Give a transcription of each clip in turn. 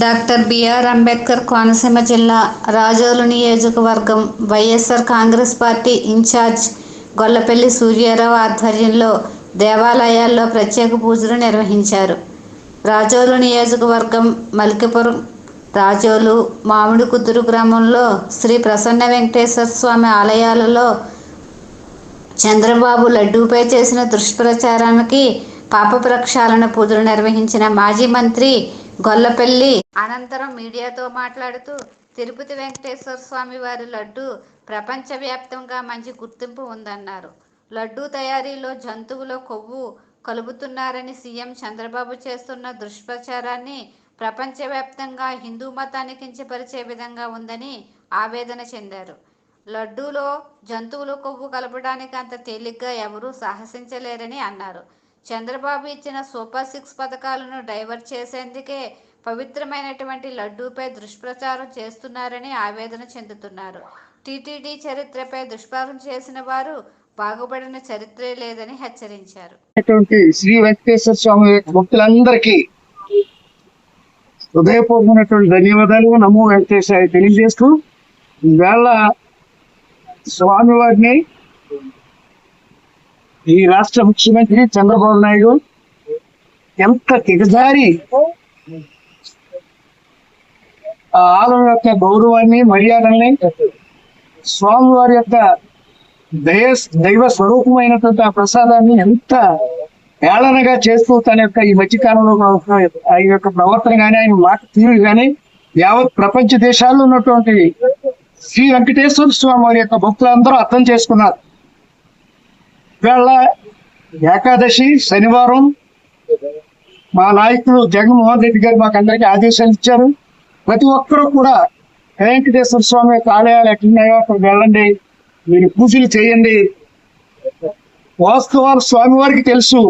Doctor BR Ambedkar Konaseema జిల్లా రాజోలు నియోజకవర్గం YSR Congress party incharge Gollapalli Suryarao ఆధ్వర్యంలో దేవాలయాల్లో ప్రత్యేక పూజలు నిర్వహించారు. రాజోలు నియోజకవర్గం మలికిపురం రాజోలు మామిడి కుదురు గ్రామంలో శ్రీ ప్రసన్న వెంకటేశ్వర స్వామి ఆలయాలలో చంద్రబాబు లడ్డూపై చేసిన దుష్ప్రచారానికి పాప ప్రక్షాళన పూజలు నిర్వహించిన మాజీ మంత్రి గొల్లపల్లి అనంతరం మీడియాతో మాట్లాడుతూ తిరుపతి వెంకటేశ్వర స్వామి వారి లడ్డు ప్రపంచవ్యాప్తంగా మంచి గుర్తింపు ఉందన్నారు. లడ్డూ తయారీలో జంతువుల కొవ్వు కలుపుతున్నారని సీఎం చంద్రబాబు చేస్తున్న దుష్ప్రచారాన్ని ప్రపంచవ్యాప్తంగా హిందూ మతాన్ని కించపరిచే విధంగా ఉందని ఆవేదన చెందారు. లడ్డూలో జంతువుల కొవ్వు కలపడానికి అంత తేలిగ్గా ఎవరూ సాహసించలేరని అన్నారు. చంద్రబాబు ఇచ్చిన సూపర్ సిక్స్ పథకాలను డైవర్ట్ చేసేందుకే పవిత్రమైనటువంటి లడ్డూపై దుష్ప్రచారం చేస్తున్నారని ఆవేదన చెందుతున్నారు. టీటీడీ చరిత్రపై దుష్ప్రచారం చేసిన వారు బాగుపడిన చరిత్రే లేదని హెచ్చరించారు. శ్రీ వెంకటేశ్వర స్వామి భక్తులందరికీ హృదయపూర్వమైనటువంటి ధన్యవాదాలు. నమో వెంకటేశ్వర తెలియజేస్తూ వేళ స్వామివారిని ఈ రాష్ట్ర ముఖ్యమంత్రి చంద్రబాబు నాయుడు ఎంత దిగజారి ఆలయం యొక్క గౌరవాన్ని మర్యాదల్ని స్వామివారి యొక్క దయ దైవ స్వరూపమైనటువంటి ఆ ప్రసాదాన్ని ఎంత ఏళనగా చేస్తూ తన యొక్క ఈ మధ్యకాలంలో ఆయన యొక్క ప్రవర్తన కానీ ఆయన మాట తీరు కానీ యావత్ ప్రపంచ దేశాల్లో ఉన్నటువంటి శ్రీ వెంకటేశ్వర స్వామి వారి యొక్క భక్తులందరూ అర్థం చేసుకున్నారు. ఇవాళ ఏకాదశి శనివారం మా నాయకులు జగన్మోహన్ రెడ్డి గారు మాకు అందరికీ ఆదేశాలు ఇచ్చారు. ప్రతి ఒక్కరూ కూడా వెంకటేశ్వర స్వామి యొక్క ఆలయాలు ఎక్కడున్నాయో అక్కడ వెళ్ళండి. మీరు పూజలు చేయండి. వాస్తవాలు స్వామివారికి తెలుసు.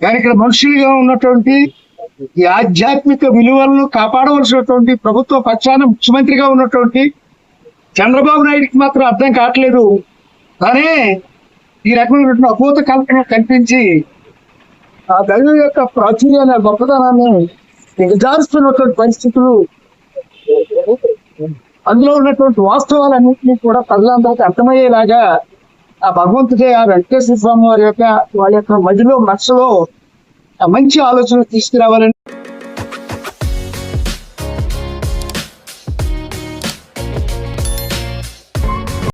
కానీ ఇక్కడ మనుషులుగా ఉన్నటువంటి ఈ ఆధ్యాత్మిక విలువలను కాపాడవలసినటువంటి ప్రభుత్వ పక్షాన ముఖ్యమంత్రిగా ఉన్నటువంటి చంద్రబాబు నాయుడికి మాత్రం అర్థం కావట్లేదు. కానీ ఈ రకమైనటువంటి అభూత కల్పన కల్పించి ఆ దైవం యొక్క ప్రాచుర్యాన్ని గొప్పతనాన్ని దిగజారుస్తున్నటువంటి పరిస్థితులు అందులో ఉన్నటువంటి వాస్తవాలన్నింటినీ కూడా ప్రజలందరికీ అర్థమయ్యేలాగా ఆ భగవంతుడే ఆ వెంకటేశ్వర స్వామి వారి యొక్క వాళ్ళ యొక్క మధ్యలో మనసులో మంచి ఆలోచన తీసుకురావాలని